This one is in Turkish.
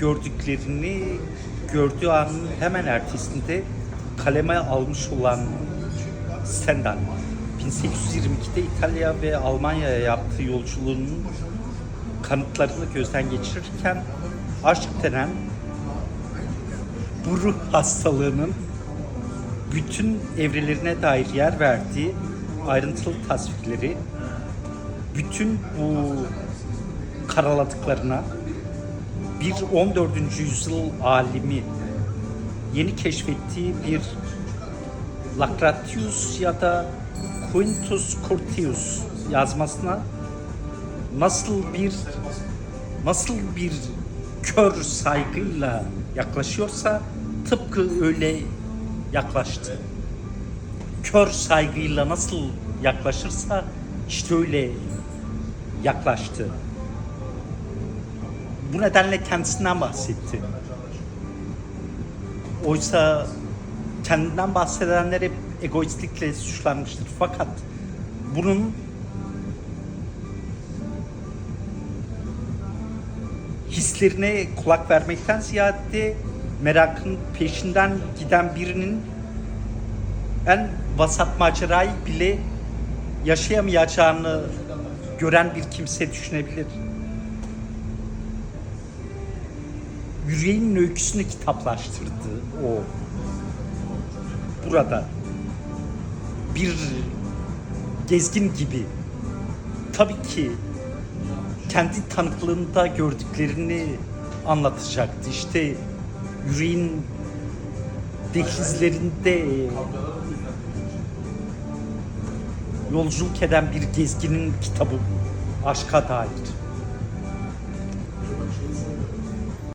gördüklerini gördüğü anın hemen ertesinde kaleme almış olan Stendhal 1822'de İtalya ve Almanya'ya yaptığı yolculuğunun kanıtlarını gözden geçirirken aşk denen bu ruh hastalığının bütün evrelerine dair yer verdiği ayrıntılı tasvirleri bütün bu karaladıklarına bir 14. yüzyıl alimi yeni keşfettiği bir Lacratius ya da Quintus Curtius yazmasına nasıl bir nasıl bir kör saygıyla yaklaşıyorsa tıpkı öyle yaklaştı. Kör saygıyla nasıl yaklaşırsa işte öyle yaklaştı. Bu nedenle kendisinden bahsetti. Oysa kendinden bahsedenler hep egoistlikle suçlanmıştır. Fakat bunun hislerine kulak vermekten ziyade merakın peşinden giden birinin en vasat macerayı bile yaşayamayacağını gören bir kimse düşünebilir. Yüreğin öyküsünü kitaplaştırdı o. Burada bir gezgin gibi tabii ki kendi tanıklığında gördüklerini anlatacaktı. İşte yüreğin dehlizlerinde yolculuk eden bir gezginin kitabı. Aşka dair.